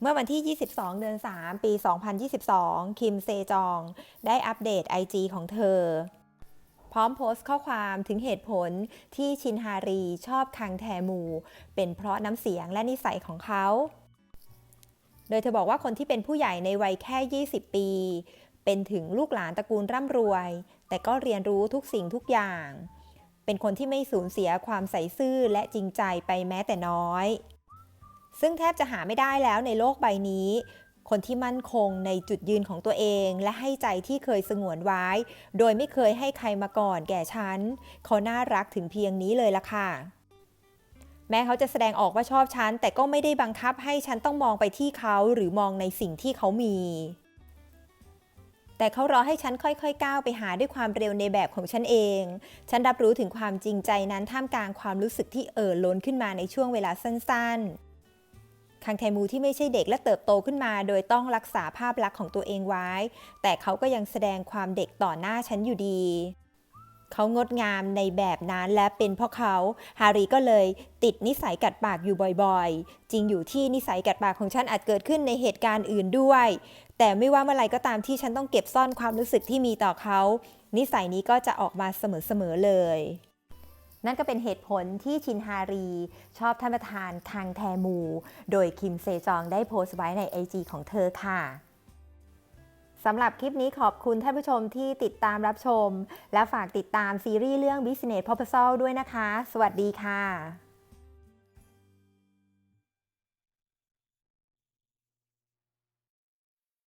เมื่อวันที่ 22 เดือน 3 ปี 2022 คิมเซจอง ได้อัปเดต IG ของเธอ พร้อมโพสต์ข้อความถึงเหตุผลที่ชินฮารีชอบคังแทมู เป็นเพราะน้ำเสียงและนิสัยของเขา โดยเธอบอกว่าคนที่เป็นผู้ใหญ่ในวัยแค่ 20 ปี เป็นถึงลูกหลานตระกูลร่ำรวย แต่ก็เรียนรู้ทุกสิ่งทุกอย่าง เป็นคนที่ไม่สูญเสียความใส่ซื่อและจริงใจไปแม้แต่น้อย ซึ่งแทบจะหาไม่ได้แล้วในโลกใบนี้ คนที่มั่นคงในจุดยืนของตัวเอง และให้ใจที่เคยสงวนไว้ โดยไม่เคยให้ใครมาก่อนแก่ฉันเขาน่ารักถึงเพียงนี้เลยล่ะค่ะแม้เขาจะแสดงออกว่าชอบฉัน แต่ก็ไม่ได้บังคับให้ฉันต้องมองไปที่เขาหรือมองในสิ่งที่เขามี แต่เขารอให้ฉันค่อยๆ ก้าวไปหาด้วยความเร็วในแบบของฉันเอง ฉันรับรู้ถึงความจริงใจนั้นท่ามกลางความรู้สึกที่เอ่อล้นขึ้นมาในช่วงเวลาสั้นๆ คังแทมูที่ไม่ใช่เด็กและเติบโตขึ้นมา โดยต้องรักษาภาพลักษณ์ของตัวเองไว้ แต่เขาก็ยังแสดงความเด็กต่อหน้าฉันอยู่ดีเขางดงามในแบบนั้นและเป็นเพราะเขา ฮารีก็เลยติดนิสัยกัดปากอยู่บ่อยๆ จริงอยู่ที่นิสัยกัดปากของฉันอาจเกิดขึ้นในเหตุการณ์อื่นด้วย แต่ไม่ว่าเมื่อไรก็ตามที่ฉันต้องเก็บซ่อนความรู้สึกที่มีต่อเขา นิสัยนี้ก็จะออกมาเสมอๆเลย นั่นก็เป็นเหตุผลที่ชินฮารี ชอบท่านประธานคังแทมู โดยคิมเซจองได้โพสต์ไว้ใน IG ของเธอค่ะสำหรับคลิปนี้ขอบคุณท่านผู้ชมที่ติดตามรับชม และฝากติดตามซีรีส์เรื่อง Business Proposal ด้วยนะคะ สวัสดีค่ะ